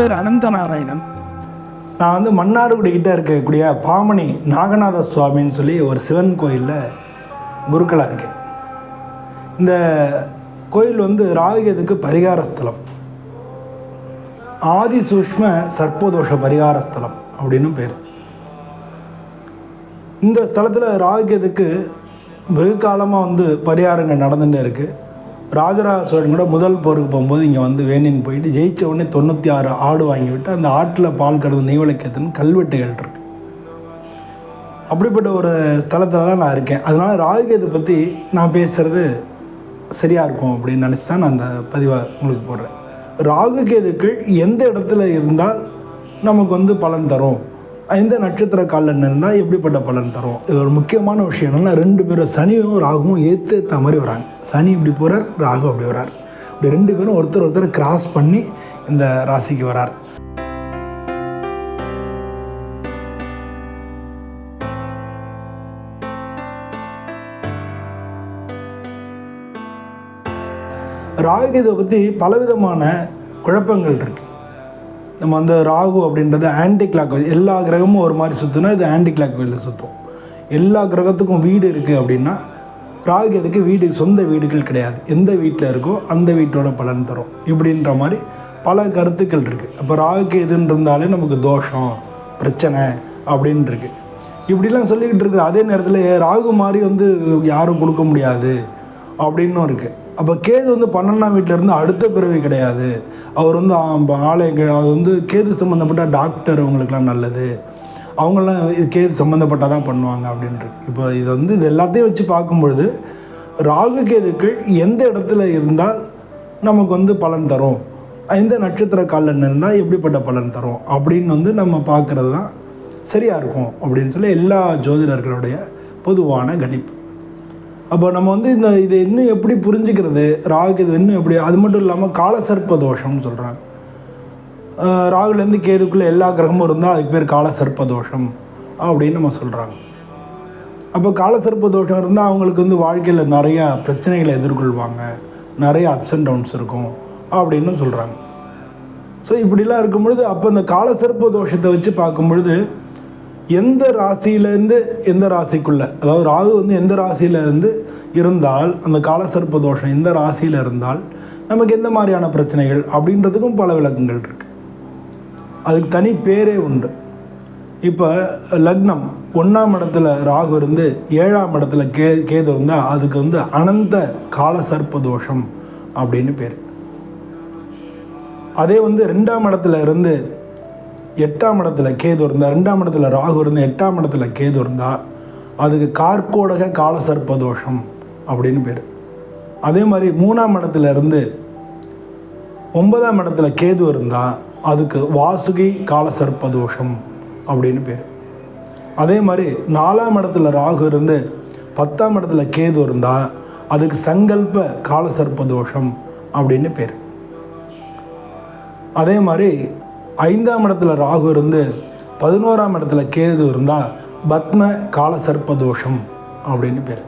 பேர் அனந்த நாராயணன் நான் வந்து மன்னார்குடி கிட்ட இருக்கக்கூடிய பாமணி நாகநாத சுவாமின்னு சொல்லி ஒரு சிவன் கோயிலில் குருக்களாக இருக்கேன். இந்த கோயில் வந்து ராகுகேதுக்கு பரிகார ஸ்தலம். ஆதி சூஷ்ம சர்ப்பதோஷ பரிகார ஸ்தலம் அப்படின்னு பேர். இந்த ஸ்தலத்தில் ராகுகேதுக்கு வெகு காலமாக வந்து பரிகாரங்கள் நடந்துகிட்டே இருக்குது ராஜராஜ சோழன் கூட முதல் போருக்கு போகும்போது இங்கே வந்து வேணின்னு போயிட்டு ஜெயிச்ச உடனே தொண்ணூற்றி ஆறு ஆடு வாங்கி விட்டு அந்த ஆட்டில் பால் கறந்து நெய்வழக்கத்துன்னு கல்வெட்டுகள் இருக்கு. அப்படிப்பட்ட ஒரு ஸ்தலத்தில் தான் நான் இருக்கேன். அதனால் ராகுகேது பற்றி நான் பேசுகிறது சரியாக இருக்கும் அப்படின்னு நினச்சி தான் நான் அந்த பதிவை உங்களுக்கு போடுறேன். ராகுகேதுக்கள் எந்த இடத்துல இருந்தால் நமக்கு வந்து பலன் தரும்? எந்த நட்சத்திர காலில் இருந்தால் எப்படிப்பட்ட பலன் தரும்? இது ஒரு முக்கியமான விஷயம் என்னென்னா ரெண்டு பேரும் சனியும் ராகுவும் ஏற்று ஏற்ற மாதிரி வராங்க. சனி இப்படி போகிறார் ராகு அப்படி வரார். இப்படி ரெண்டு பேரும் ஒருத்தர் ஒருத்தர் கிராஸ் பண்ணி இந்த ராசிக்கு வரார். ராகுகேதுவை பற்றி பலவிதமான குழப்பங்கள் இருக்குது நம்ம வந்து ராகு அப்படின்றது ஆன்டி கிளாக் எல்லா கிரகமும் ஒரு மாதிரி சுற்றுனா இது ஆன்டி கிளாக் வழியில் சுற்றும் எல்லா கிரகத்துக்கும் வீடு இருக்குது அப்படின்னா ராகு ராகுகேதுக்கு வீடு சொந்த வீடுகள் கிடையாது. எந்த வீட்டில் இருக்கோ அந்த வீட்டோட பலன் தரும். இப்படின்ற மாதிரி பல கருத்துக்கள் இருக்குது அப்போ ராகுகேதுன்னு இருந்தாலே நமக்கு தோஷம் பிரச்சனை அப்படின்ருக்கு இப்படிலாம் சொல்லிக்கிட்டு இருக்கிற அதே நேரத்தில் ராகு மாதிரி வந்து யாரும் கொடுக்க முடியாது. அப்படின்னும் இருக்குது அப்போ கேது வந்து பன்னெண்டாம் வீட்டில் இருந்து அடுத்த பிறவி கிடையாது. அவர் வந்து ஆ- ஆலயங்கள் அது வந்து கேது சம்மந்தப்பட்ட டாக்டர் அவங்களுக்குலாம் நல்லது. அவங்களாம் இது கேது சம்மந்தப்பட்டால் தான் பண்ணுவாங்க அப்படின்ட்டு இப்போ இது வந்து இது எல்லாத்தையும் வச்சு பார்க்கும்பொழுது ராகு கேதுக்கள் எந்த இடத்துல இருந்தால் நமக்கு வந்து பலன் தரும்? எந்த நட்சத்திர காலில் இருந்தால் எப்படிப்பட்ட பலன் தரும்? அப்படின்னு வந்து நம்ம பார்க்குறது தான் சரியாக இருக்கும் அப்படின்னு சொல்லி எல்லா ஜோதிடர்களுடைய பொதுவான கணிப்பு. அப்போ நம்ம வந்து இந்த இது இன்னும் எப்படி புரிஞ்சுக்கிறது ராகுக்கு இது இன்னும் எப்படி அது மட்டும் இல்லாமல் காலசர்ப்ப தோஷம்னு சொல்கிறாங்க ராகுலேருந்து கேதுக்குள்ளே எல்லா கிரகமும் இருந்தால் அதுக்கு பேர் காலசர்ப்ப தோஷம் அப்படின்னு நம்ம சொல்கிறாங்க அப்போ காலசர்ப்ப தோஷம் இருந்தால் அவங்களுக்கு வந்து வாழ்க்கையில் நிறையா பிரச்சனைகளை எதிர்கொள்வாங்க நிறைய அப்ஸ் அண்ட் டவுன்ஸ் இருக்கும் அப்படின்னு சொல்கிறாங்க ஸோ இப்படிலாம் இருக்கும் பொழுது அப்போ இந்த காலசர்ப்ப தோஷத்தை வச்சு பார்க்கும்பொழுது எந்த ராசியிலேருந்து எந்த ராசிக்குள்ளே? அதாவது ராகு வந்து எந்த ராசியிலேருந்து இருந்தால் அந்த காலசர்ப்ப தோஷம் எந்த ராசியில் இருந்தால் நமக்கு எந்த மாதிரியான பிரச்சனைகள் அப்படின்றதுக்கும் பல விளக்கங்கள் இருக்குது அதுக்கு தனி பேரே உண்டு. இப்போ லக்னம் ஒன்றாம் இடத்துல ராகு இருந்து ஏழாம் இடத்துல கே கேது இருந்தால் அதுக்கு வந்து அனந்த காலசர்ப்ப தோஷம் அப்படின்னு பேர். அதே வந்து ரெண்டாம் இடத்துல இருந்து எட்டாம் இடத்துல கேது இருந்தால் ரெண்டாம் இடத்துல ராகு இருந்து எட்டாம் இடத்துல கேது இருந்தால் அதுக்கு கார்கோடக காலசர்ப்ப தோஷம் அப்படின்னு பேர். அதே மாதிரி மூணாம் இடத்துல இருந்து ஒன்பதாம் இடத்துல கேது இருந்தால் அதுக்கு வாசுகி காலசர்ப்ப தோஷம் அப்படின்னு பேர். அதே மாதிரி நாலாம் இடத்துல ராகு இருந்து பத்தாம் இடத்துல கேது இருந்தால் அதுக்கு சங்கல்ப காலசர்ப்ப தோஷம் அப்படின்னு பேர். அதே மாதிரி ஐந்தாம் இடத்துல ராகு இருந்து பதினோராம் இடத்துல கேது இருந்தால் பத்ம கால சர்ப்பதோஷம் அப்படின்னு பேர்.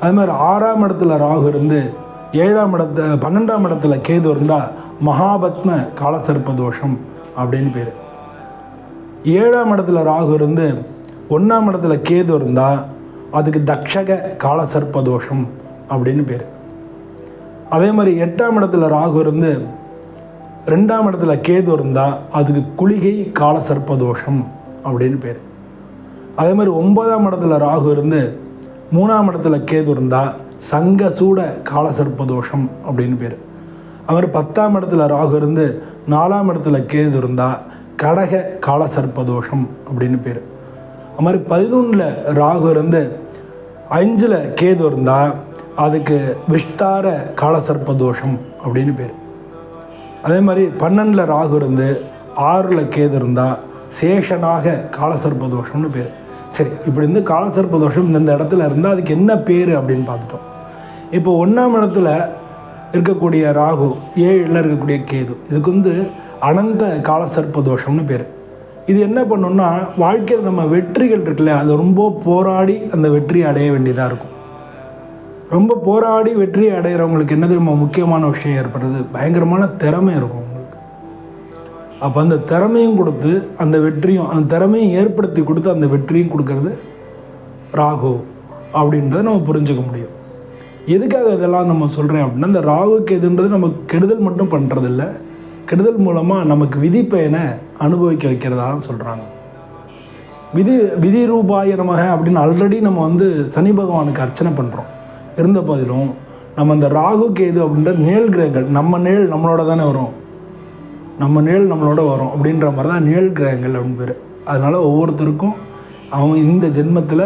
அது மாதிரி ஆறாம் இடத்துல ராகு இருந்து ஏழாம் இடத்து பன்னெண்டாம் இடத்துல கேது இருந்தால் மகாபத்ம காலசர்ப்பதோஷம் அப்படின்னு பேர். ஏழாம் இடத்துல ராகு இருந்து ஒன்றாம் இடத்துல கேது இருந்தால் அதுக்கு தக்ஷக காலசர்ப்பதோஷம் அப்படின்னு பேர். அதே மாதிரி எட்டாம் இடத்துல ராகு இருந்து ரெண்டாம் இடத்துல கேது இருந்தால் அதுக்கு குளிகை கால சர்ப்பதோஷம் அப்படின்னு பேர். அதே மாதிரி ஒன்பதாம் இடத்துல ராகு இருந்து மூணாம் இடத்துல கேது இருந்தால் சங்க சூட கால சர்ப்பதோஷம் அப்படின்னு பேர். அது மாதிரி பத்தாம் இடத்துல ராகு இருந்து நாலாம் இடத்துல கேது இருந்தால் கடக கால சர்ப்பதோஷம் அப்படின்னு பேர். அது மாதிரி பதினொன்றில் ராகு இருந்து அஞ்சில் கேது இருந்தால் அதுக்கு விஸ்தார காலசர்ப்ப தோஷம் அப்படின்னு பேர். அதே மாதிரி பன்னெண்டில் ராகு இருந்து ஆறில் கேது இருந்தால் சேஷனாக காலசர்ப்ப தோஷம்னு பேர். சரி இப்படி இருந்து காலசர்ப்ப தோஷம் இந்த இடத்துல இருந்தால் அதுக்கு என்ன பேர் அப்படின்னு பார்த்துட்டோம். இப்போ ஒன்றாம் இடத்துல இருக்கக்கூடிய ராகு ஏழில் இருக்கக்கூடிய கேது இதுக்கு வந்து அனந்த காலசர்ப்ப தோஷம்னு பேர். இது என்ன பண்ணுன்னா வாழ்க்கையில் நம்ம வெற்றிகள் இருக்குல்ல அது ரொம்ப போராடி அந்த வெற்றியை அடைய வேண்டியதாக இருக்கும். ரொம்ப போராடி வெற்றி அடைகிறவங்களுக்கு என்ன தெரியுமா முக்கியமான விஷயம் ஏற்படுறது பயங்கரமான திறமை இருக்கும் உங்களுக்கு அப்போ அந்த திறமையும் கொடுத்து அந்த வெற்றியும் அந்த திறமையும் ஏற்படுத்தி கொடுத்து அந்த வெற்றியும் கொடுக்கறது ராகு அப்படின்றத நம்ம புரிஞ்சுக்க முடியும். எதுக்காக இதெல்லாம் நம்ம சொல்கிறேன் அப்படின்னா இந்த ராகுக்கு எதுன்றது நமக்கு கெடுதல் மட்டும் பண்ணுறதில்ல கெடுதல் மூலமாக நமக்கு விதிப்பயனை அனுபவிக்க வைக்கிறதா சொல்கிறாங்க விதி விதி ரூபாய அப்படின்னு ஆல்ரெடி நம்ம வந்து சனி பகவானுக்கு அர்ச்சனை பண்ணுறோம் இருந்த போதிலும் நம்ம அந்த ராகு கேது அப்படின்ற நிழல் கிரகங்கள் நம்ம நிழல் நம்மளோட தானே வரும். நம்ம நிழல் நம்மளோட வரும் அப்படின்ற மாதிரி தான் நிழல் கிரகங்கள் அப்படின்னு பேர். அதனால் ஒவ்வொருத்தருக்கும் அவங்க இந்த ஜென்மத்தில்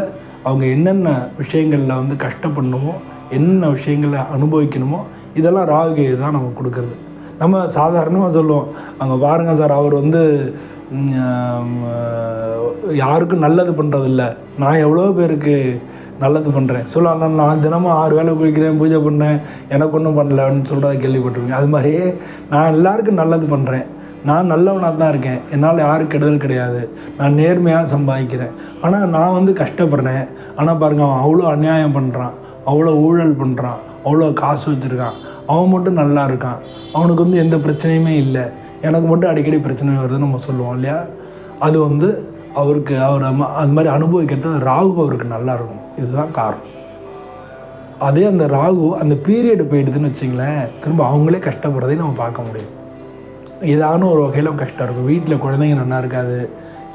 அவங்க என்னென்ன விஷயங்களில் வந்து கஷ்டப்படணுமோ என்னென்ன விஷயங்களை அனுபவிக்கணுமோ இதெல்லாம் ராகு கேது தான் நம்ம கொடுக்குறது. நம்ம சாதாரணமாக சொல்லுவோம். அங்கே பாருங்கள் சார் அவர் வந்து யாருக்கும் நல்லது பண்ணுறதில்ல நான் எவ்வளோ பேருக்கு நல்லது பண்ணுறேன் சொல்லலாம் நான் தினமும் ஆறு வேளை குளிக்கிறேன் பூஜை பண்ணேன். எனக்கு ஒன்றும் பண்ணலன்னு சொல்கிறத கேள்விப்பட்டிருக்கேன் அது மாதிரியே நான் எல்லாருக்கும் நல்லது பண்ணுறேன் நான் நல்லவனாக தான் இருக்கேன். என்னால் யாரும் கெடுதல் கிடையாது. நான் நேர்மையாக சம்பாதிக்கிறேன். ஆனால் நான் வந்து கஷ்டப்படுறேன். ஆனால் பாருங்க அவன் அவ்வளோ அநியாயம் பண்ணுறான் அவ்வளோ ஊழல் பண்ணுறான் அவ்வளோ காசு வச்சுருக்கான். அவன் மட்டும் நல்லா இருக்கான். அவனுக்கு வந்து எந்த பிரச்சனையுமே இல்லை. எனக்கு மட்டும் அடிக்கடி பிரச்சனை வருதுன்னு நம்ம சொல்லுவோம் இல்லையா? அது வந்து அவருக்கு அவர் அது மாதிரி அனுபவிக்கிறது ராகு அவருக்கு நல்லாயிருக்கும் இதுதான் காரணம். அதே அந்த ராகு அந்த பீரியட் போயிடுதுன்னு வச்சிங்களேன் திரும்ப அவங்களே கஷ்டப்படுறதையும் நம்ம பார்க்க முடியும். ஏதான ஒரு வகையில் கஷ்டம் இருக்கும். வீட்டில் குழந்தைங்க நல்லா இருக்காது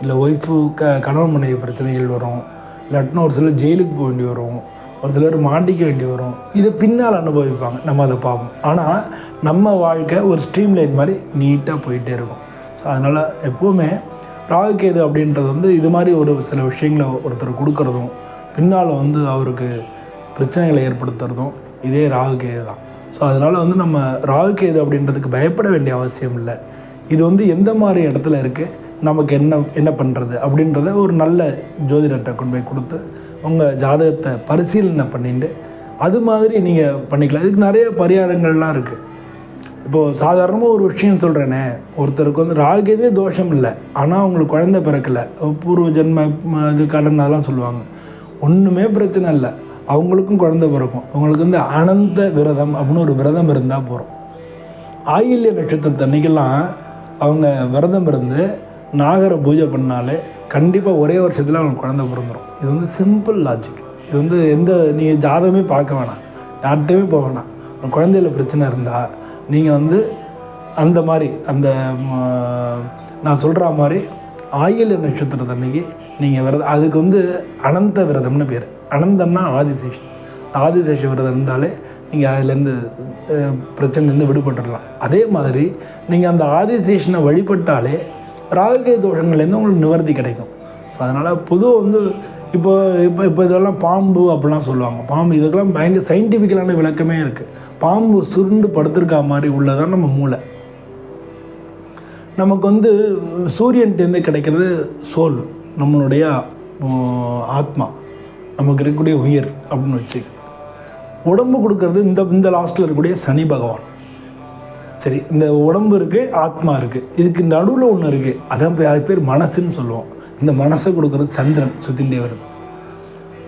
இல்லை ஒய்ஃபு க கணவன் மனைவி பிரச்சனைகள் வரும் இல்லாட்டினா ஒரு சிலர் ஜெயிலுக்கு போக வேண்டி வரும் ஒரு சிலர் மாட்டிக்க வேண்டி வரும். இதை பின்னால் அனுபவிப்பாங்க. நம்ம அதை பார்ப்போம். ஆனால் நம்ம வாழ்க்கை ஒரு ஸ்ட்ரீம் லைன் மாதிரி நீட்டாக போயிட்டே இருக்கும். ஸோ அதனால் எப்போவுமே ராகுகேது அப்படின்றது வந்து இது மாதிரி ஒரு சில விஷயங்களை ஒருத்தர் கொடுக்குறதும் பின்னால் வந்து அவருக்கு பிரச்சனைகளை ஏற்படுத்துறதும் இதே ராகுகேது தான். ஸோ அதனால் வந்து நம்ம ராகுகேது அப்படின்றதுக்கு பயப்பட வேண்டிய அவசியம் இல்லை. இது வந்து எந்த மாதிரி இடத்துல இருக்குது நமக்கு என்ன என்ன பண்ணுறது அப்படின்றத ஒரு நல்ல ஜோதிடர்கிட்ட கொண்டு போய் கொடுத்து உங்கள் ஜாதகத்தை பரிசீலனை பண்ணிட்டு அது மாதிரி நீங்கள் பண்ணிக்கலாம். இதுக்கு நிறைய பரிகாரங்கள்லாம் இருக்குது இப்போது சாதாரணமாக ஒரு விஷயம் சொல்கிறேனே ஒருத்தருக்கு வந்து ராகுகேதுவே தோஷம் இல்லை. ஆனால் அவங்களுக்கு குழந்தை பிறக்கலை. பூர்வ ஜென்ம ம, இது கடன் அதெல்லாம் சொல்லுவாங்க. ஒன்றுமே பிரச்சனை இல்லை. அவங்களுக்கும் குழந்தை பிறக்கும். அவங்களுக்கு வந்து அனந்த விரதம் அப்படின்னு ஒரு விரதம் இருந்தால் போகிறோம் ஆயில்ய நட்சத்திரத்தன்னைக்கெல்லாம் அவங்க விரதம் இருந்து நாகரை பூஜை பண்ணாலே கண்டிப்பாக ஒரே வருஷத்தில் அவங்களுக்கு குழந்தை பிறந்துடும் இது வந்து சிம்பிள் லாஜிக் இது வந்து எந்த நீங்கள் ஜாதகமே பார்க்க வேணாம். யார்கிட்டையுமே போக வேணாம். உங்க குழந்தையில பிரச்சனை இருந்தால் நீங்கள் வந்து அந்த மாதிரி அந்த நான் சொல்கிற மாதிரி ஆயில்ய நட்சத்திரத்தன்னைக்கு நீங்கள் விரதம் அதுக்கு வந்து அனந்த விரதம்னு பேர். அனந்தம்னா ஆதிசேஷன். ஆதிசேஷ விரதம் இருந்தாலே நீங்கள் அதுலேருந்து பிரச்சனைலேருந்து விடுபட்டுடலாம் அதே மாதிரி நீங்கள் அந்த ஆதிசேஷனை வழிபட்டாலே ராகுகே தோஷங்கள்லேருந்து உங்களுக்கு நிவர்த்தி கிடைக்கும். ஸோ அதனால் பொதுவாக வந்து இப்போ இப்போ இப்போ இதெல்லாம் பாம்பு அப்படிலாம் சொல்லுவாங்க. பாம்பு இதுக்கெல்லாம் பயங்கர சயின்டிஃபிக்கலான விளக்கமே இருக்குது பாம்பு சுருண்டு படுத்திருக்கா மாதிரி உள்ளதான் நம்ம மூளை. நமக்கு வந்து சூரியன்ட்டேருந்து கிடைக்கிறது சோல். நம்மளுடைய ஆத்மா நமக்கு இருக்கக்கூடிய உயிர் அப்படின்னு வச்சுக்க உடம்பு கொடுக்கறது இந்த இந்த லாஸ்ட்டில் இருக்கக்கூடிய சனி பகவான். சரி இந்த உடம்பு இருக்குது ஆத்மா இருக்குது இதுக்கு நடுவில் ஒன்று இருக்குது அதான் பேர் அது பேர் மனசுன்னு சொல்லுவோம். இந்த மனசை கொடுக்குறது சந்திரன் சுத்தின்டே வருது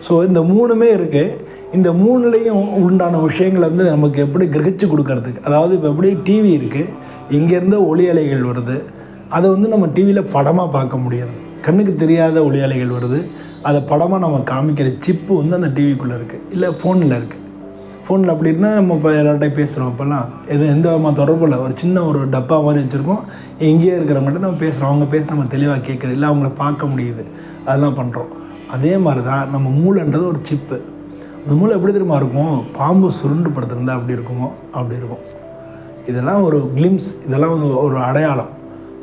ஸோ இந்த மூணுமே இருக்குது இந்த மூணுலேயும் உண்டான விஷயங்களை வந்து நமக்கு எப்படி கிரகிச்சு கொடுக்கறதுக்கு அதாவது இப்போ எப்படி டிவி இருக்குது இங்கேருந்து ஒளி அலைகள் வருது அதை வந்து நம்ம டிவியில் படமாக பார்க்க முடியாது. கண்ணுக்கு தெரியாத ஒளியாளிகள் வருது. அதை படமாக நம்ம காமிக்கிற சிப்பு வந்து அந்த டிவிக்குள்ளே இருக்குது இல்லை ஃபோனில் இருக்குது ஃபோனில் அப்படி இருந்தால் நம்ம இப்போ எல்லார்ட்டையும் பேசுகிறோம் அப்போல்லாம் எது எந்த விதமாக தொடர்பு இல்லை. ஒரு சின்ன ஒரு டப்பா மாதிரி வச்சுருக்கோம். எங்கேயே இருக்கிறவங்கள்ட்ட நம்ம பேசுகிறோம் அவங்க பேச நம்ம தெளிவாக கேட்குது இல்லை அவங்கள பார்க்க முடியுது. அதெல்லாம் பண்ணுறோம் அதே மாதிரி தான் நம்ம மூளைன்றது ஒரு சிப்பு. அந்த மூளை எப்படி தெரியுமா இருக்கும்? பாம்பு சுருண்டு படுத்திருந்தா அப்படி இருக்குமோ? அப்படி இருக்கும். இதெல்லாம் ஒரு கிளிம்ஸ் இதெல்லாம் ஒரு ஒரு அடையாளம்.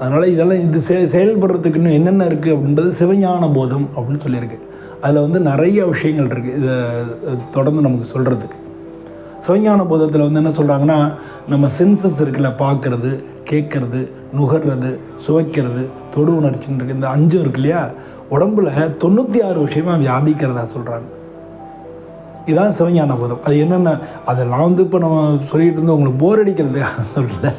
அதனால் இதெல்லாம் இது செ செயல்படுறதுக்கு இன்னும் என்னென்ன இருக்குது அப்படின்றது சிவஞான போதம் அப்படின்னு சொல்லியிருக்கு. அதில் வந்து நிறைய விஷயங்கள் இருக்குது இதை தொடர்ந்து நமக்கு சொல்கிறதுக்கு சிவஞான போதத்தில் வந்து என்ன சொல்கிறாங்கன்னா நம்ம சென்சஸ் இருக்குல்ல பார்க்குறது கேட்குறது நுகர்றது சுவைக்கிறது தொடு உணர்ச்சின்னு இருக்குது இந்த அஞ்சும் இருக்கு இல்லையா? உடம்புல தொண்ணூற்றி ஆறு விஷயமாக வியாபிக்கிறதா சொல்கிறாங்க இதான் சிவஞான போதம். அது என்னென்ன அதெல்லாம் வந்து இப்போ நம்ம சொல்லிட்டு இருந்து உங்களுக்கு போர் அடிக்கிறதுக்காக சொல்லல.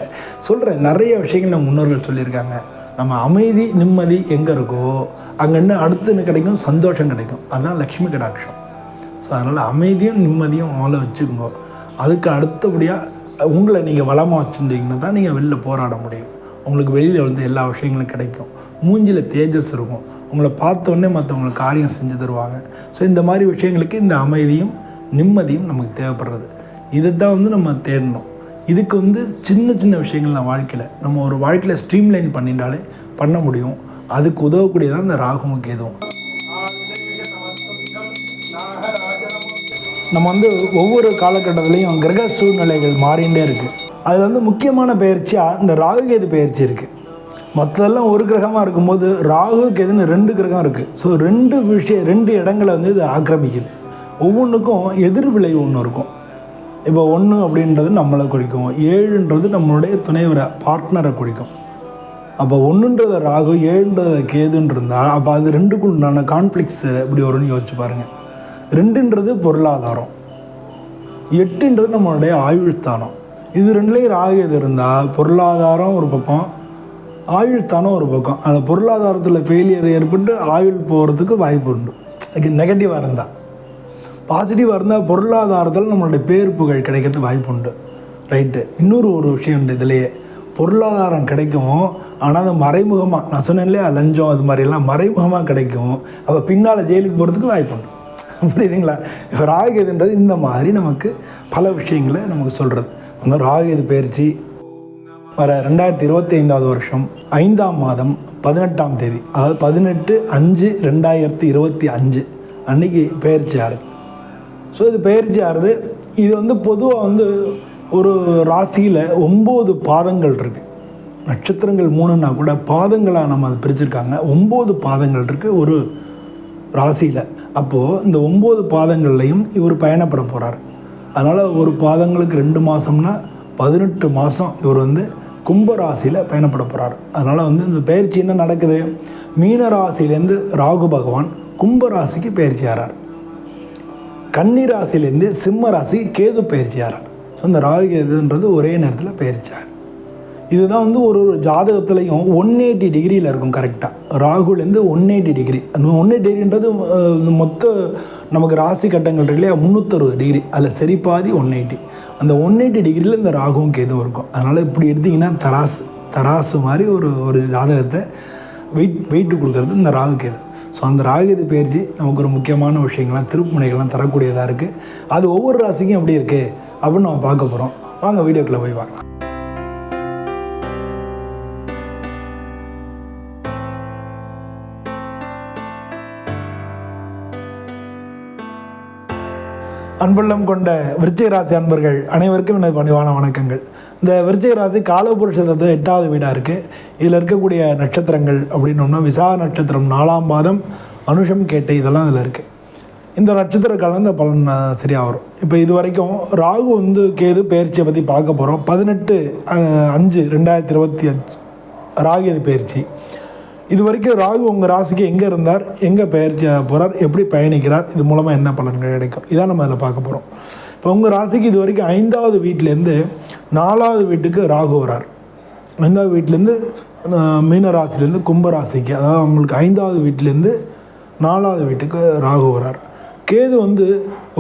சொல்கிறேன் நிறைய விஷயங்கள் நம்ம முன்னோர்கள் சொல்லியிருக்காங்க. நம்ம அமைதி நிம்மதி எங்கே இருக்கோ அங்கே என்ன அடுத்து என்ன கிடைக்கும்? சந்தோஷம் கிடைக்கும். அதுதான் லக்ஷ்மி கடாட்சம். ஸோ அதனால் அமைதியும் நிம்மதியும் அவளை வச்சுக்கோங்க. அதுக்கு அடுத்தபடியாக உங்களை நீங்கள் வளமாக வச்சுருந்தீங்கன்னா தான் நீங்கள் வெளில போராட முடியும். உங்களுக்கு வெளியில் வந்து எல்லா விஷயங்களும் கிடைக்கும். மூஞ்சில் தேஜஸ் இருக்கும். உங்களை பார்த்தோன்னே மற்றவங்களுக்கு காரியம் செஞ்சு தருவாங்க. ஸோ இந்த மாதிரி விஷயங்களுக்கு இந்த அமைதியும் நிம்மதியும் நமக்கு தேவைப்படுறது. இதை தான் வந்து நம்ம தேடணும். இதுக்கு வந்து சின்ன சின்ன விஷயங்கள் நான் வாழ்க்கையில் நம்ம ஒரு வாழ்க்கையில் ஸ்ட்ரீம்லைன் பண்ணிட்டாலே பண்ண முடியும். அதுக்கு உதவக்கூடியதான் இந்த ராகுமுக்கு கேதுவும். நம்ம வந்து ஒவ்வொரு காலகட்டத்திலையும் கிரக சூழ்நிலைகள் மாறிண்டே இருக்குது அது வந்து முக்கியமான பயிற்சியாக இந்த ராகு கேது பயிற்சி இருக்குது மற்றதெல்லாம் ஒரு கிரகமாக இருக்கும்போது ராகு கேதுன்னு ரெண்டு கிரகம் இருக்குது ஸோ ரெண்டு விஷயம் ரெண்டு இடங்களை வந்து இது ஆக்கிரமிக்குது. ஒவ்வொன்றுக்கும் எதிர் விளைவு ஒன்று இருக்கும். இப்போ ஒன்று அப்படின்றது நம்மளை குறிக்கும். ஏழுன்றது நம்மளுடைய துணைவரை பார்ட்னரை குறிக்கும். அப்போ ஒன்றுன்றத ராகு ஏழுன்றத கேதுன்னு இருந்தால் அப்போ அது ரெண்டுக்கு உண்டான கான்ஃப்ளிக்ஸ் இப்படி வரும்னு யோசிச்சு பாருங்கள் ரெண்டுன்றது பொருளாதாரம். எட்டுன்றது நம்மளுடைய ஆயுள்தானம் இது ரெண்டுலேயும் ராகு எது இருந்தால் பொருளாதாரம் ஒரு பக்கம் ஆயுள்தானம் ஒரு பக்கம். அந்த பொருளாதாரத்தில் ஃபெயிலியர் ஏற்பட்டு ஆயுள் போகிறதுக்கு வாய்ப்பு உண்டு. அது நெகட்டிவாக இருந்தால் பாசிட்டிவாக இருந்தால் பொருளாதாரத்தில் நம்மளுடைய பேர் புகழ் கிடைக்கிறதுக்கு வாய்ப்பு உண்டு. ரைட்டு இன்னொரு ஒரு விஷயம் உண்டு இதுலேயே. பொருளாதாரம் கிடைக்கும் ஆனால் அது மறைமுகமாக நான் சொன்னேன் இல்லையா லஞ்சம் அது மாதிரிலாம் மறைமுகமாக கிடைக்கும். அப்போ பின்னால் ஜெயிலுக்கு போகிறதுக்கு வாய்ப்பு உண்டு. புரியுதுங்களா? இப்போ ராகுகேதுன்றது இந்த மாதிரி நமக்கு பல விஷயங்களை நமக்கு சொல்கிறது அந்த ராகுகேது பயிற்சி வர ரெண்டாயிரத்தி இருபத்தி ஐந்தாவது வருஷம் ஐந்தாம் மாதம் பதினெட்டாம் தேதி அதாவது பதினெட்டு அஞ்சு ரெண்டாயிரத்தி இருபத்தி அஞ்சு. அன்னைக்கு பயிற்சி ஆறுது. ஸோ இது பயிற்சி ஆறுது. இது வந்து பொதுவாக வந்து ஒரு ராசியில் ஒம்பது பாதங்கள் இருக்குது நட்சத்திரங்கள் மூணுன்னா கூட பாதங்களாக நம்ம அதை பிரிச்சுருக்காங்க. ஒம்பது பாதங்கள் இருக்குது ஒரு ராசியில். அப்போது இந்த ஒம்பது பாதங்கள்லையும் இவர் பயணப்பட போகிறார் அதனால் ஒரு பாதங்களுக்கு ரெண்டு மாதம்னா பதினெட்டு மாதம் இவர் வந்து கும்பராசியில் பயணப்பட போகிறார் அதனால் வந்து இந்த பயிற்சி என்ன நடக்குது? மீன ராசியிலேருந்து ராகு பகவான் கும்பராசிக்கு பயிற்சி ஆறார். கன்னி ராசியிலேருந்து சிம்ம ராசி கேது பயிற்சி ஆறார். ஸோ இந்த ராகு கேதுன்றது ஒரே நேரத்தில் பயிற்சி ஆகுது இதுதான் வந்து ஒரு ஒரு ஜாதகத்துலேயும் ஒன் எயிட்டி டிகிரியில் இருக்கும் கரெக்டாக ராகுலேருந்து ஒன் எயிட்டி டிகிரி அந்த ஒன் எயிட்டி டிகிரின்றது மொத்த நமக்கு ராசி கட்டங்கள் இருக்கு இல்லையா? முந்நூற்றறுபது டிகிரி அதில் சரி பாதி ஒன் எயிட்டி அந்த ஒன் எயிட்டி டிகிரியில் இந்த ராகுவும் கேதுவும் இருக்கும். அதனால் இப்படி எடுத்திங்கன்னா தராசு தராசு மாதிரி ஒரு ஒரு ஜாதகத்தை வெயிட் வெயிட்டு கொடுக்குறது இந்த ராகு கேது. ஸோ அந்த ராகுது பயிற்சி நமக்கு ஒரு முக்கியமான விஷயங்கள்லாம் திருப்புமுனைகள்லாம் தரக்கூடியதாக இருக்குது அது ஒவ்வொரு ராசிக்கும் எப்படி இருக்குது அப்படின்னு நம்ம பார்க்க போகிறோம் வாங்க வீடியோக்குள்ளே போய் பார்க்கலாம். அன்புள்ளம் கொண்ட விருச்சிக ராசி அன்பர்கள் அனைவருக்கும் எனது பணிவான வணக்கங்கள். இந்த விருச்சிக ராசி காலபுருஷ தத்துவம் எட்டாவது வீடாக இருக்குது இதில் இருக்கக்கூடிய நட்சத்திரங்கள் அப்படின்னோம்னா விசா நட்சத்திரம் நாலாம் பாதம் அனுஷம் கேட்டை இதெல்லாம் இதில் இருக்குது இந்த நட்சத்திர காலம் இந்த பலன் சரியாக வரும். இப்போ இது வரைக்கும் ராகு வந்து கேது பயிற்சியை பற்றி பார்க்க போகிறோம் பதினெட்டு அஞ்சு ரெண்டாயிரத்தி இருபத்தி அஞ்சு ராகு பயிற்சி இது வரைக்கும் ராகு உங்கள் ராசிக்கு எங்கே இருந்தார் எங்கே பயிற்சி போகிறார் எப்படி பயணிக்கிறார் இது மூலமாக என்ன பலன்கள் கிடைக்கும்? இதான் நம்ம அதில் பார்க்க போகிறோம் இப்போ உங்கள் ராசிக்கு இது வரைக்கும் ஐந்தாவது வீட்டிலேருந்து நாலாவது வீட்டுக்கு ராகு வரார். ஐந்தாவது வீட்டிலேருந்து மீன ராசிலேருந்து கும்ப ராசிக்கு அதாவது உங்களுக்கு ஐந்தாவது வீட்டிலேருந்து நாலாவது வீட்டுக்கு ராகு வரார். கேது வந்து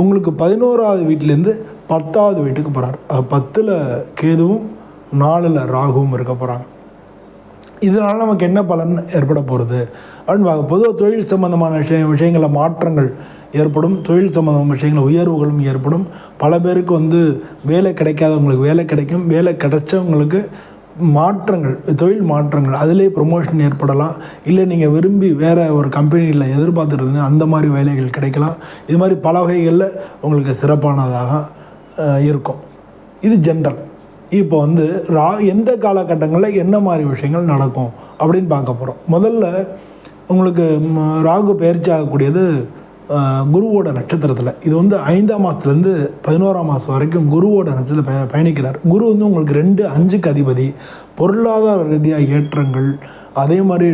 உங்களுக்கு பதினோராவது வீட்டிலேருந்து பத்தாவது வீட்டுக்கு போகிறார் பத்தில் கேதுவும் நாலில் ராகுவும் இருக்க போகிறாங்க இதனால் நமக்கு என்ன பலன் ஏற்பட போகிறது அப்படின்னு பார்க்க பொதுவாக தொழில் சம்பந்தமான விஷய விஷயங்களில் மாற்றங்கள் ஏற்படும். தொழில் சம்பந்தமான விஷயங்கள் உயர்வுகளும் ஏற்படும். பல பேருக்கு வந்து வேலை கிடைக்காதவங்களுக்கு வேலை கிடைக்கும். வேலை கிடைச்சவங்களுக்கு மாற்றங்கள் தொழில் மாற்றங்கள் அதிலே ப்ரொமோஷன் ஏற்படலாம். இல்லை நீங்கள் விரும்பி வேறு ஒரு கம்பெனியில் எதிர்பார்த்துருந்தீங்கன்னா அந்த மாதிரி வேலைகள் கிடைக்கலாம். இது மாதிரி பல வகைகளில் உங்களுக்கு சிறப்பானதாக இருக்கும். இது ஜென்ரல் இப்போ வந்து ரா எந்த காலகட்டங்களில் என்ன மாதிரி விஷயங்கள் நடக்கும் அப்படின்னு பார்க்க போகிறோம் முதல்ல உங்களுக்கு ராகு பயிற்சி ஆகக்கூடியது குருவோட நட்சத்திரத்தில். இது வந்து ஐந்தாம் மாதத்துலேருந்து பதினோராம் மாதம் வரைக்கும் குருவோட நட்சத்திரத்தில் பய பயணிக்கிறார். குரு வந்து உங்களுக்கு ரெண்டு அஞ்சுக்கு அதிபதி. பொருளாதார ரீதியாக ஏற்றங்கள் அதே மாதிரி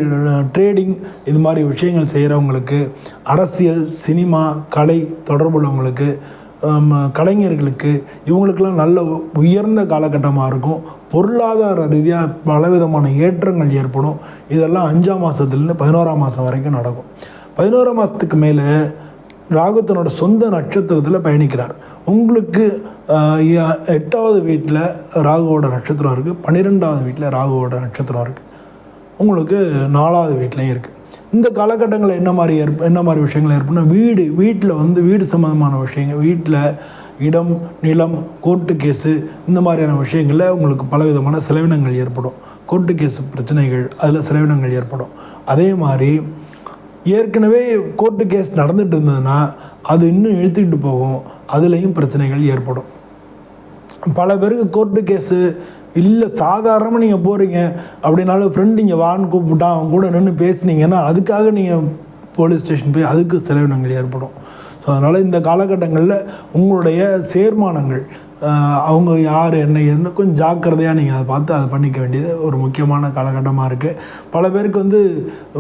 ட்ரேடிங் இது மாதிரி விஷயங்கள் செய்கிறவங்களுக்கு அரசியல் சினிமா கலை தொடர்புள்ளவங்களுக்கு கலைஞர்களுக்கு இவங்களுக்கெல்லாம் நல்ல உ- உயர்ந்த காலகட்டமாக இருக்கும். பொருளாதார ரீதியாக பலவிதமான ஏற்றங்கள் ஏற்படும். இதெல்லாம் அஞ்சாம் மாதத்துலேருந்து பதினோராம் மாதம் வரைக்கும் நடக்கும். பதினோராம் மாதத்துக்கு மேலே ராகு சொந்த நட்சத்திரத்தில் பயணிக்கிறார். உங்களுக்கு எட்டாவது வீட்டில் ராகுவோட நட்சத்திரம் இருக்குது பன்னிரெண்டாவது வீட்டில் ராகுவோட நட்சத்திரம் இருக்குது உங்களுக்கு நாலாவது வீட்லேயும் இருக்குது இந்த காலகட்டங்களில் என்ன மாதிரி ஏற்ப என்ன மாதிரி விஷயங்கள் ஏற்படும் வீடு வீட்டில் வந்து வீடு சம்மந்தமான விஷயங்கள் வீட்டில் இடம் நிலம் கோர்ட்டு கேஸு இந்த மாதிரியான விஷயங்களில் உங்களுக்கு பலவிதமான செலவினங்கள் ஏற்படும். கோர்ட்டு கேஸ் பிரச்சனைகள் அதில் செலவினங்கள் ஏற்படும். அதே மாதிரி ஏற்கனவே கோர்ட்டு கேஸ் நடந்துட்டு இருந்ததுன்னா அது இன்னும் இழுத்துக்கிட்டு போகும். அதுலேயும் பிரச்சனைகள் ஏற்படும். பல பேருக்கு கோர்ட்டு கேஸு இல்லை சாதாரணமாக நீங்கள் போகிறீங்க அப்படின்னாலும் ஃப்ரெண்டு இங்கே வான்னு கூப்பிட்டா அவங்க கூட நின்று பேசுனீங்கன்னா அதுக்காக நீங்கள் போலீஸ் ஸ்டேஷன் போய் அதுக்கு செலவினங்கள் ஏற்படும். ஸோ அதனால் இந்த காலகட்டங்களில் உங்களுடைய சேர்மானங்கள் அவங்க யார் என்ன ஏதுன்னு கொஞ்சம் ஜாக்கிரதையாக நீங்கள் அதை பார்த்து அதை பண்ணிக்க வேண்டியது ஒரு முக்கியமான காலகட்டமாக இருக்குது பல பேருக்கு வந்து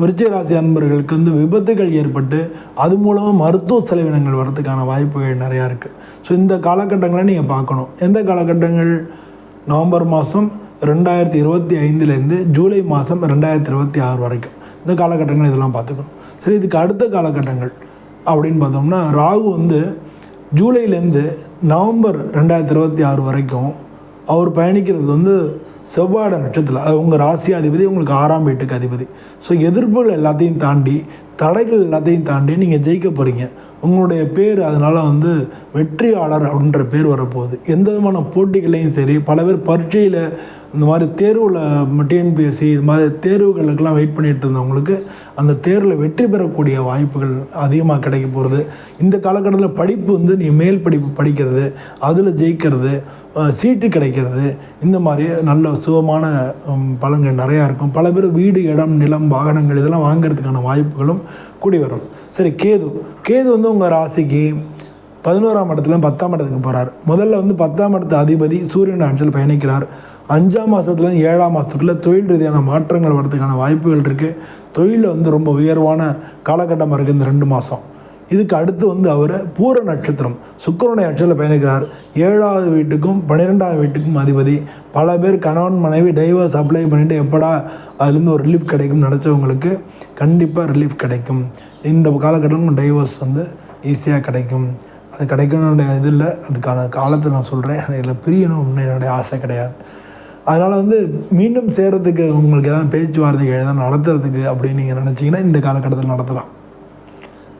விருச்சிக ராசி அன்பர்களுக்கு வந்து விபத்துகள் ஏற்பட்டு அது மூலமாக மருத்துவ செலவினங்கள் வரதுக்கான வாய்ப்புகள் நிறையா இருக்குது ஸோ இந்த காலகட்டங்களை நீங்கள் பார்க்கணும். எந்த காலகட்டங்கள்? நவம்பர் மாதம் ரெண்டாயிரத்தி இருபத்தி ஐந்துலேருந்து ஜூலை மாதம் ரெண்டாயிரத்தி இருபத்தி ஆறு வரைக்கும். இந்த காலகட்டங்கள் இதெல்லாம் பார்த்துக்கணும். சரி இதுக்கு அடுத்த காலகட்டங்கள் அப்படின்னு பார்த்தோம்னா ராகு வந்து ஜூலைலேருந்து நவம்பர் ரெண்டாயிரத்தி இருபத்தி ஆறு வரைக்கும் அவர் பயணிக்கிறது வந்து செவ்வாட நட்சத்திரம் அது உங்கள் ராசி அதிபதி உங்களுக்கு ஆறாம் வீட்டுக்கு அதிபதி. ஸோ எதிர்ப்புகள் எல்லாத்தையும் தாண்டி தடைகள் எல்லாத்தையும் தாண்டி நீங்கள் ஜெயிக்க போகிறீங்க உங்களுடைய பேர் அதனால் வந்து வெற்றியாளர் அப்படின்ற பேர் வரப்போகுது. எந்த விதமான போட்டிகளையும் சரி பல பேர் பரீட்சையில் இந்த மாதிரி தேர்வில் டிஎன்பிஎஸ்சி இது மாதிரி தேர்வுகளுக்கெல்லாம் வெயிட் பண்ணிட்டு இருந்தவங்களுக்கு அந்த தேர்வில் வெற்றி பெறக்கூடிய வாய்ப்புகள் அதிகமாக கிடைக்க போகிறது இந்த காலகட்டத்தில் படிப்பு வந்து நீ மேல் படிப்பு படிக்கிறது அதில் ஜெயிக்கிறது சீட்டு கிடைக்கிறது இந்த மாதிரி நல்ல சுகமான பலன்கள் நிறையா இருக்கும். பல பேர் வீடு இடம் நிலம் வாகனங்கள் இதெல்லாம் வாங்குறதுக்கான வாய்ப்புகளும் கூடி வரும். சரி கேது. கேது வந்து உங்கள் ராசிக்கு பதினோராம் இடத்துல பத்தாம் இடத்துக்கு போகிறார் முதல்ல வந்து பத்தாம் இடத்து அதிபதி சூரியன் ஆட்சியில் பயணிக்கிறார். அஞ்சாம் மாதத்துலேருந்து ஏழாம் மாதத்துக்குள்ளே தொழில் ரீதியான மாற்றங்கள் வரதுக்கான வாய்ப்புகள் இருக்குது தொழிலில் வந்து ரொம்ப உயர்வான காலகட்டமாக இருக்குது இந்த ரெண்டு மாதம் இதுக்கு அடுத்து வந்து அவர் பூர நட்சத்திரம். சுக்கிரனுடைய நட்சத்திரம் பயணிக்கிறார். ஏழாவது வீட்டுக்கும் பன்னிரெண்டாவது வீட்டுக்கும் அதிபதி. பல பேர் கணவன் மனைவி டைவர்ஸ் அப்ளை பண்ணிவிட்டு எப்படா அதுலேருந்து ஒரு ரிலீஃப் கிடைக்கும்னு நினச்சவங்களுக்கு கண்டிப்பாக ரிலீஃப் கிடைக்கும். இந்த காலகட்டமும் டைவர்ஸ் வந்து ஈஸியாக கிடைக்கும். அது கிடைக்கணுன்ற இது இல்லை. அதுக்கான காலத்தை நான் சொல்கிறேன் இதில் பிரியணும் என்னுடைய ஆசை கிடையாது. அதனால் வந்து மீண்டும் சேர்கிறதுக்கு உங்களுக்கு எதாவது பேச்சுவார்த்தைகள் எதாவது நடத்துறதுக்கு அப்படின்னு நீங்கள் நினச்சிங்கன்னா இந்த காலகட்டத்தில் நடத்தலாம்.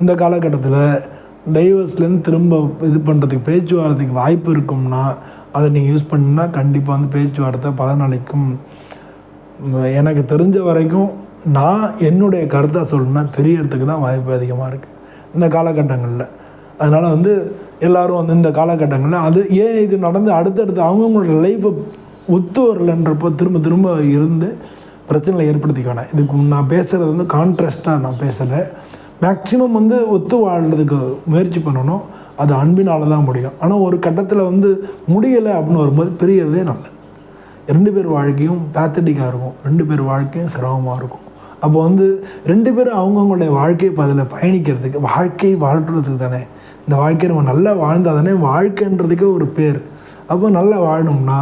இந்த காலகட்டத்தில் டைவர்ஸ்லேருந்து திரும்ப இது பண்ணுறதுக்கு பேச்சுவார்த்தைக்கு வாய்ப்பு இருக்கும்னா அதை நீங்கள் யூஸ் பண்ணால் கண்டிப்பாக வந்து பேச்சுவார்த்தை பலனளிக்கும். எனக்கு தெரிஞ்ச வரைக்கும் நான் என்னுடைய கருத்தை சொல்லணும்னா பிரியறதுக்கு தான் வாய்ப்பு அதிகமாக இருக்குது இந்த காலகட்டங்களில். அதனால் வந்து எல்லோரும் வந்து இந்த காலகட்டங்களில் அது ஏன் இது நடந்து அடுத்தடுத்து அவங்கவுங்களோட லைஃப்பை ஒத்து வரலன்றப்போ திரும்ப திரும்ப இருந்து பிரச்சனைகளை ஏற்படுத்திக்க வேணாம் இதுக்கு நான் பேசுகிறது வந்து கான்ட்ராஸ்ட்டாக நான் பேசலை. மேக்ஸிமம் வந்து ஒத்து வாழ்கிறதுக்கு முயற்சி பண்ணணும். அது அன்பினால் தான் முடியும். ஆனால் ஒரு கட்டத்தில் வந்து முடியலை அப்படின்னு வரும்போது பிரியறதே நல்லது. ரெண்டு பேர் வாழ்க்கையும் பேத்தட்டிக்காக இருக்கும். ரெண்டு பேர் வாழ்க்கையும் சிரமமாக இருக்கும். அப்போ வந்து ரெண்டு பேரும் அவங்கவுங்களுடைய வாழ்க்கை அதில் பயணிக்கிறதுக்கு வாழ்க்கை வாழ்கிறதுக்கு தானே. இந்த வாழ்க்கையை நம்ம நல்லா வாழ்ந்தால் தானே வாழ்க்கைன்றதுக்கே ஒரு பேர். அப்போ நல்லா வாழணும்னா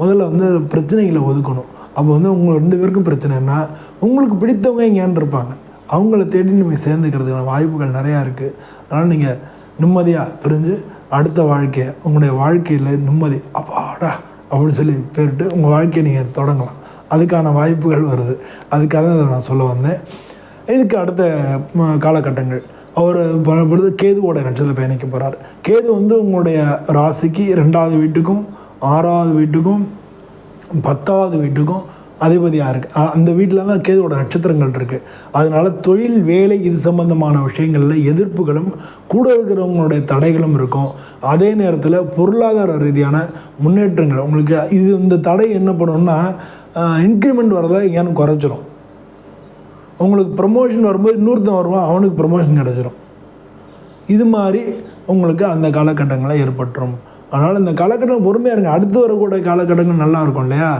முதல்ல வந்து பிரச்சனைகளை ஒதுக்கணும். அப்போ வந்து உங்களை ரெண்டு பேருக்கும் பிரச்சனைனா உங்களுக்கு பிடித்தவங்க எங்கேன்னு இருப்பாங்க. அவங்கள தேடி நீங்கள் சேர்ந்துக்கிறதுக்கான வாய்ப்புகள் நிறையா இருக்குது அதனால் நீங்கள் நிம்மதியாக பிரிஞ்சு அடுத்த வாழ்க்கையை உங்களுடைய வாழ்க்கையில் நிம்மதி அப்பாடா அப்படின்னு சொல்லி பேரிட்டு உங்கள் வாழ்க்கையை நீங்கள் தொடங்கலாம். அதுக்கான வாய்ப்புகள் வருது. அதுக்காக தான் நான் சொல்ல வந்தேன். இதுக்கு அடுத்த ம, காலகட்டங்கள். அவர் பொழுது கேதுவோட நட்சத்திரத்தில் பயணிக்க போகிறார் கேது வந்து உங்களுடைய ராசிக்கு ரெண்டாவது வீட்டுக்கும் ஆறாவது வீட்டுக்கும் பத்தாவது வீட்டுக்கும் அதிபதியாக இருக்குது அந்த வீட்டில் தான் கேதுவோட நட்சத்திரங்கள் இருக்குது அதனால தொழில் வேலை இது சம்பந்தமான விஷயங்களில் எதிர்ப்புகளும் கூட இருக்கிறவங்களுடைய தடைகளும் இருக்கும். அதே நேரத்தில் பொருளாதார ரீதியான முன்னேற்றங்கள். உங்களுக்கு இது இந்த தடை என்ன பண்ணணும்னா இன்க்ரிமெண்ட் வரதை எங்கேயானு குறைச்சிரும்? உங்களுக்கு ப்ரொமோஷன் வரும்போது இன்னொருத்தன் வருவான் அவனுக்கு ப்ரொமோஷன் கிடச்சிரும். இது மாதிரி உங்களுக்கு அந்த காலகட்டங்களை ஏற்பட்டுரும். அதனால் இந்த காலகட்டம் பொறுமையாக இருங்க. அடுத்து வரக்கூடிய காலகட்டங்கள் நல்லா இருக்கும் இல்லையா?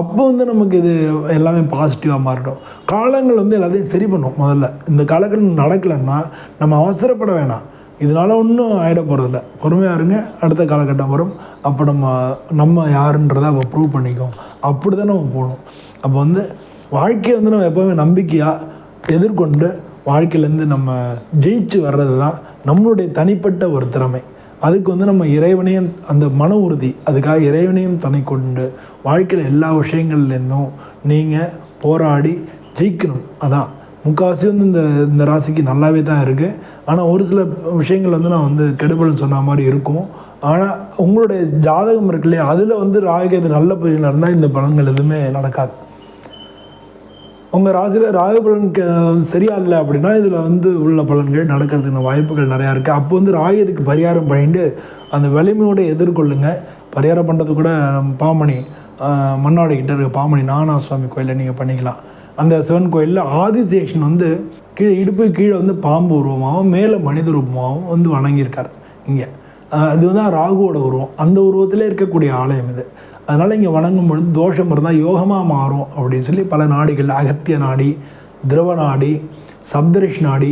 அப்போ வந்து நமக்கு இது எல்லாமே பாசிட்டிவாக மாறட்டும் காலங்கள் வந்து எல்லாத்தையும் சரி பண்ணும் முதல்ல. இந்த காலகட்டம் நடக்கலைன்னா நம்ம அவசரப்பட வேணாம். இதனால் ஒன்றும் ஆகிட போகிறதில்ல பொறுமையாக இருங்க. அடுத்த காலகட்டம் வரும். அப்போ நம்ம நம்ம யாருன்றதை அப்போ ப்ரூவ் பண்ணிக்கும் அப்படி தான் நம்ம போகணும். அப்போ வந்து வாழ்க்கையை வந்து நம்ம எப்போவுமே நம்பிக்கையாக எதிர்கொண்டு வாழ்க்கையிலேருந்து நம்ம ஜெயிச்சு வர்றது தான் நம்மளுடைய தனிப்பட்ட ஒரு திறமை. அதுக்கு வந்து நம்ம இறைவனையும் அந்த மன உறுதி அதுக்காக இறைவனையும் துணை கொண்டு வாழ்க்கையில் எல்லா விஷயங்கள்லேருந்தும் நீங்கள் போராடி ஜெயிக்கணும். அதான். முக்கால்வாசி வந்து இந்த இந்த ராசிக்கு நல்லாவே தான் இருக்குது ஆனால் ஒரு சில விஷயங்கள் வந்து நான் வந்து கெடுபலன்னு சொன்ன மாதிரி இருக்கும். ஆனால் உங்களுடைய ஜாதகம் இருக்கு இல்லையா? அதில் வந்து ராகுகேது நல்ல பொசிஷனில் இருந்தால் இந்த பலன்கள் எதுவுமே நடக்காது. உங்கள் ராசியில் ராகு பலன் க- சரியா இல்லை அப்படின்னா இதில் வந்து உள்ள பலன்கள் நடக்கிறதுக்கான வாய்ப்புகள் நிறையா இருக்குது அப்போ வந்து ராகு இதுக்கு பரிகாரம் பண்ணிட்டு அந்த வலிமையோடு எதிர்கொள்ளுங்க. பரிகாரம் பண்ணுறது கூட நம்ம பாமணி ஆஹ், கிட்ட இருக்க பாமணி நானா சுவாமி கோயிலில் நீங்கள் பண்ணிக்கலாம். அந்த சிவன் கோயிலில் ஆதிசேஷன் வந்து கீழே இடுப்பு கீழே வந்து பாம்பு உருவமாகவும் மேலே மனித ரூபமாகவும் வந்து வணங்கியிருக்கார் இங்கே. அதுதான் ராகுவோட உருவம். அந்த உருவத்திலே இருக்கக்கூடிய ஆலயம் இது. அதனால் இங்கே வணங்கும் பொழுது தோஷம் இருந்தால் யோகமாக மாறும் அப்படின்னு சொல்லி பல நாடிகள் அகத்திய நாடி திரவ நாடி சப்தரிஷ் நாடி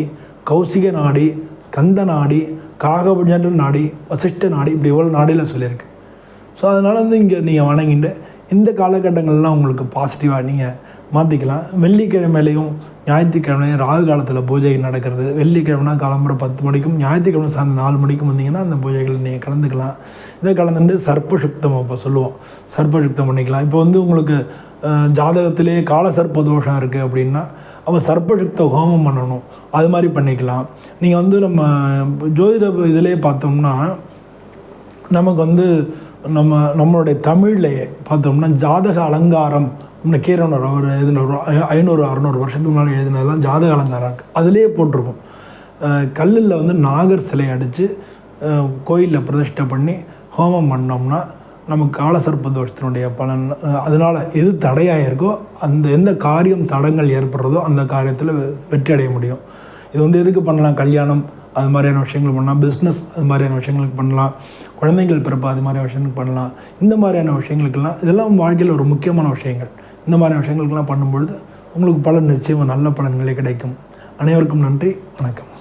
கௌசிக நாடி ஸ்கந்த நாடி காகபுஜன்ற நாடி வசிஷ்ட நாடி இப்படி இவ்வளோ நாடியில் சொல்லியிருக்கு. ஸோ அதனால் வந்து இங்கே நீங்கள் வணங்கிட்டு இந்த காலகட்டங்கள்லாம் உங்களுக்கு பாசிட்டிவாக நீங்கள் மாற்றிக்கலாம் வெள்ளிக்கிழமையிலையும் ஞாயிற்றுக்கிழமை ராகு காலத்தில் பூஜை நடக்கிறது. வெள்ளிக்கிழமைனா காலம்புற பத்து மணிக்கும் ஞாயிற்றுக்கிழமை சாயந்தரம் நாலு மணிக்கும் வந்தீங்கன்னா அந்த பூஜைகள் நீங்கள் கலந்துக்கலாம். இதை கலந்துட்டு சர்ப்பசுக்தம் அப்போ சொல்லுவோம். சர்ப்பசுக்தம் பண்ணிக்கலாம். இப்போ வந்து உங்களுக்கு ஜாதகத்திலே கால சர்ப்ப தோஷம் இருக்குது அப்படின்னா அவன் சர்ப்பசுக்த ஹோமம் பண்ணணும். அது மாதிரி பண்ணிக்கலாம். நீங்கள் வந்து நம்ம ஜோதிட இதிலே பார்த்தோம்னா நமக்கு வந்து நம்ம நம்மளுடைய தமிழ்லையே பார்த்தோம்னா ஜாதக அலங்காரம் இன்னும் கீரனூர் அவர் எழுதின ஐநூறு அறநூறு வருஷத்துக்கு முன்னாடி எழுதினதெல்லாம் ஜாதக அலங்காரம் இருக்குது அதுலேயே போட்டிருக்கும். கல்லில் வந்து நாகர் சிலை அடித்து கோயிலில் பிரதிஷ்டை பண்ணி ஹோமம் பண்ணோம்னா நமக்கு காலசர்ப்ப தோஷத்தினுடைய பலன் அதனால் எது தடையாக இருக்கோ அந்த எந்த காரியம் தடங்கள் ஏற்படுறதோ அந்த காரியத்தில் வெற்றி அடைய முடியும். இது வந்து எதுக்கு பண்ணலாம்? கல்யாணம் அது மாதிரியான விஷயங்கள் பண்ணலாம். பிஸ்னஸ் அது மாதிரியான விஷயங்களுக்கு பண்ணலாம். குழந்தைகள் பிறப்பு அது மாதிரியான விஷயங்களுக்கு பண்ணலாம். இந்த மாதிரியான விஷயங்களுக்கெல்லாம் இதெல்லாம் வாழ்க்கையில் ஒரு முக்கியமான விஷயங்கள். இந்த மாதிரியான விஷயங்களுக்கெல்லாம் பண்ணும்பொழுது உங்களுக்கு பலன் நிச்சயமாக நல்ல பலன்களே கிடைக்கும். அனைவருக்கும் நன்றி. வணக்கம்.